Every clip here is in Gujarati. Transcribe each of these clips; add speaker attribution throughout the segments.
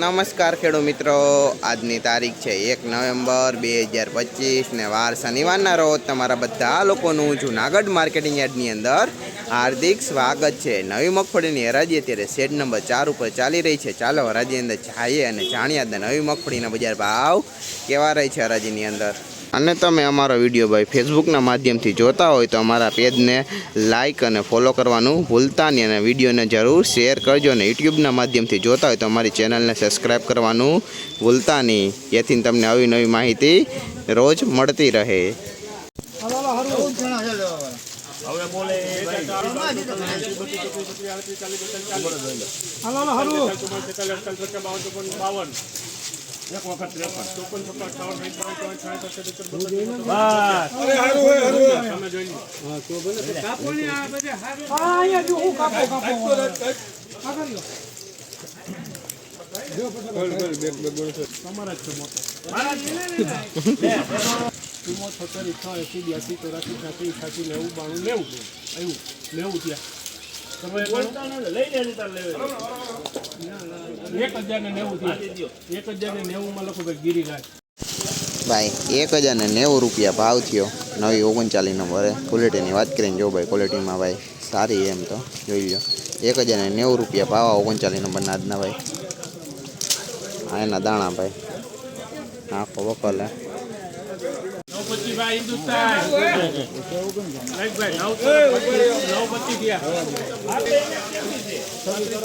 Speaker 1: નમસ્કાર ખેડૂત મિત્રો. આજની તારીખ છે એક નવેમ્બર બે હજાર પચીસ ને વાર શનિવારના રોજ તમારા બધા લોકોનું જુનાગઢ માર્કેટિંગ યાર્ડની અંદર હાર્દિક સ્વાગત છે. નવી મગફળીની હરાજી અત્યારે શેડ નંબર ચાર ઉપર ચાલી રહી છે. ચાલો હરાજી અંદર જઈએ અને જાણીએ નવી મગફળીના બજાર ભાવ કેવા રહી છે હરાજીની અંદર. અને તમે અમારો વીડિયો ભાઈ ફેસબુકના માધ્યમથી જોતા હોય તો અમારા પેજને લાઇક અને ફોલો કરવાનું ભૂલતા નહીં અને વિડીયોને જરૂર શેર કરજો અને યુટ્યુબના માધ્યમથી જોતા હોય તો અમારી ચેનલને સબસ્ક્રાઈબ કરવાનું ભૂલતા નહીં. જેથી તમને આવી નવી માહિતી રોજ મળતી રહે.
Speaker 2: ચુમ્મો છોતેર છ એસી બ્યાસી ચોરાસી છ્યાસી અઠાસી નેવું બાણું નેવું. આવ્યું. લેવું ત્યાં તમે એક ને એક નેવું ભાઈ
Speaker 1: એક હજાર ને નેવું રૂપિયા ભાવ થયો. નવી ઓગણચાલીસ નંબરે. ક્વોલિટીની વાત કરીને જો ભાઈ ક્વોલિટીમાં ભાઈ સારી એમ તો. જોઈ લો એક હજાર ને નેવું રૂપિયા ભાવ ઓગણચાલીસ નંબરના આજના ભાઈ. આ એના દાણા ભાઈ. આખો વકલ હે
Speaker 2: નવ ભાઈ હિન્દુસ્તાન. રાઈટ ભાઈ નવ નવ પચીસ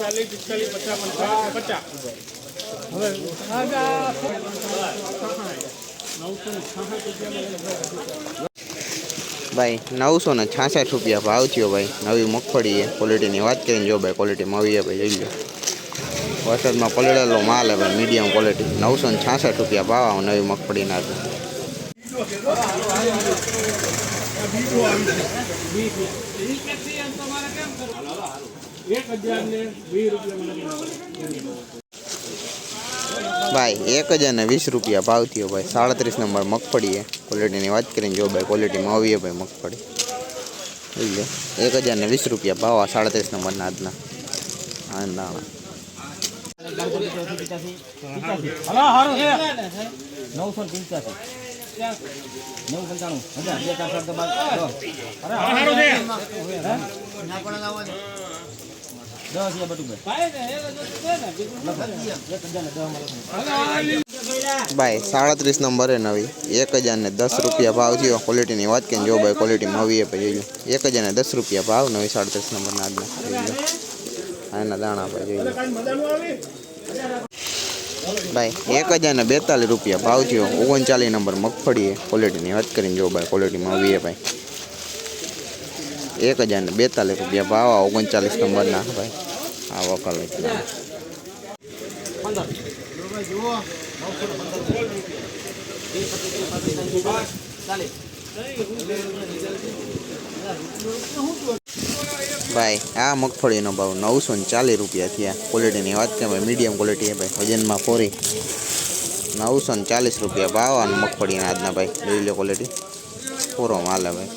Speaker 2: ચાલીસ, પિસ્તાલીસ, પચાસ પચાસ.
Speaker 1: ભાઈ, નવસો ને છાસઠ રૂપિયા ભાવ થયો ભાઈ. નવી મગફળી ક્વોલિટીની વાત કરીને જો ભાઈ ક્વોલિટીમાં આવી ભાઈ, જોઈ લો. વરસાદમાં પલળેલો માલ હે ભાઈ મીડિયમ ક્વોલિટી નવસો ને છાસઠ રૂપિયા ભાવ નવી મગફળીના
Speaker 2: એક હજાર ને વીસ રૂપિયા
Speaker 1: ભાઈ, એક હજાર ને વીસ રૂપિયા ભાવ થયો ભાઈ. સાડત્રીસ નંબર મગફળી ક્વોલિટીની વાત કરીને જો ભાઈ ક્વોલિટીમાં આવીએ ભાઈ મગફળી. એક હજાર ને વીસ રૂપિયા ભાવ આ સાડત્રીસ નંબરના આજના. આ દાણા
Speaker 3: હલો હારું છે નવસો પંચ્યાસી. નેવું પંચાણું હજાર બે ચાર સાત બાર દસ હજાર બટુભાઈ
Speaker 1: ભાઈ, સાડત્રીસ નંબરે નવી. એક હજાર ને દસ રૂપિયા ભાવ થયો. ક્વોલિટીની વાત કરીને જો ભાઈ ક્વોલિટીમાં નવી એ પછી એક હજાર ને દસ રૂપિયા ભાવ, નવી સાડત્રીસ નંબરના આજના. એના દાણા ભાઈ જોઈ લો. ભાઈ, એક હજાર ને બેતાલીસ રૂપિયા ભાવ થયો. ઓગણચાલીસ નંબર મગફળી ક્વોલિટીની વાત કરીને જો ભાઈ ક્વોલિટીમાં આવીએ ભાઈ. એક હજાર ને બેતાલીસ રૂપિયા ભાવ આ ઓગણચાલીસ નંબરના, ભાઈ. આ વકલ ભાઈ આ મગફળીનો ભાવ નવસો ને ચાલીસ રૂપિયા થયા. ક્વોલિટીની વાત કરીએ ભાઈ મીડિયમ ક્વોલિટી છે ભાઈ વજનમાં ફોરી નવસો ને ચાલીસ રૂપિયા ભાવ અને મગફળીના આજના ભાઈ જોઈ લો ક્વોલિટી પૂરો માલ ભાઈ.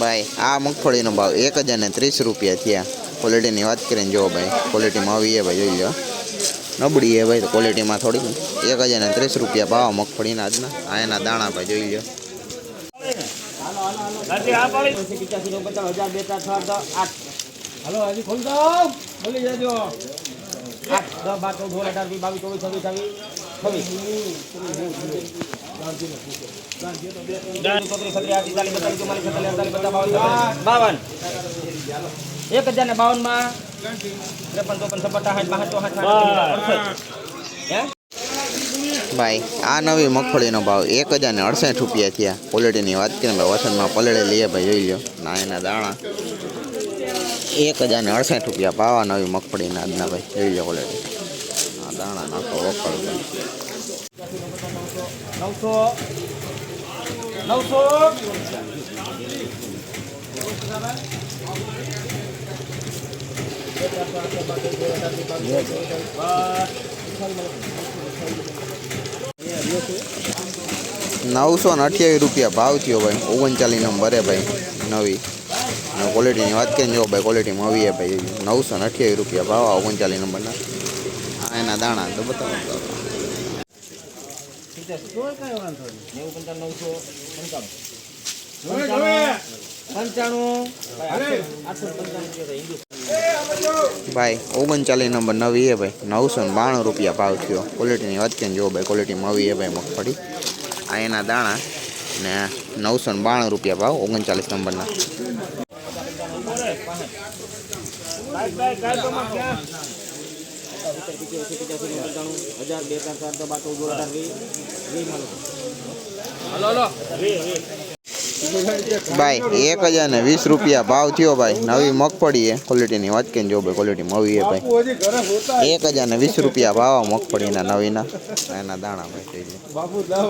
Speaker 1: ભાઈ આ મગફળીનો ભાવ એક હજાર ને ત્રીસ રૂપિયા થયા. ક્વોલિટીની વાત કરીને જુઓ ભાઈ. ક્વોલિટીમાં આવી ભાઈ, જોઈ લો. નબળી ભાઈ, તો ક્વોલિટીમાં થોડી. એક હજાર ત્રીસ રૂપિયા ભાવ મગફળીના આજના. આ એના દાણા ભાઈ, જોઈ લો.
Speaker 3: બાવન. એક હજાર ને બાવનમાં ત્રેપન ચોપન સપાટા ચોસઠ
Speaker 1: ભાઈ આ નવી મગફળીનો ભાવ એક હજાર ને અડસઠ રૂપિયા થયા. ક્વોલિટીની વાત કરીને ભાઈ વસંતમાં પલળે લઈએ ભાઈ જોઈ લો ના એના દાણા. એક હજાર ને અડસઠ રૂપિયા ભાવ આ નવી મગફળીના આજના ભાઈ જોઈ લો ક્વોલિટી આ દાણા નાખો વખળ
Speaker 3: નવસો. નવસો.
Speaker 1: નવસો ને અઠ્યાવીસ રૂપિયા ભાવ થયો ભાઈ. ઓગણચાલીસ નંબર હે ભાઈ. નવી. ક્વોલિટીની વાત કરીને જો ભાઈ ક્વોલિટીમાં આવી હે ભાઈ. નવસો ને અઠ્યાવીસ રૂપિયા ભાવ ઓગણચાલીસ નંબરના. આ એના દાણા તો બતાવો.
Speaker 3: પંચાણું. પંચાણું.
Speaker 1: ભાઈ, ઓગણચાલીસ નંબર નવી હે ભાઈ. નવસો ને બાણું રૂપિયા ભાવ થયો. ક્વોલિટીની વાત કરીને જો ભાઈ ક્વોલિટીમાં આવી હે ભાઈ મગફળી. આ એના દાણા ને નવસો ને બાણું રૂપિયા ભાવ, ઓગણચાલીસ નંબરના.
Speaker 3: હજાર બે ચાર ચાર તો બાર હલો હલો.
Speaker 1: ભાઈ, એક હજાર ને વીસ રૂપિયા ભાવ થયો ભાઈ. નવી મગફળી હે ક્વોલિટીની વાત કરીને જો ભાઈ ક્વોલિટીમાં આવી હે ભાઈ. એક હજાર ને વીસ રૂપિયા ભાવ મગફળીના નવીના. એના દાણા ભાઈ થઈ જાય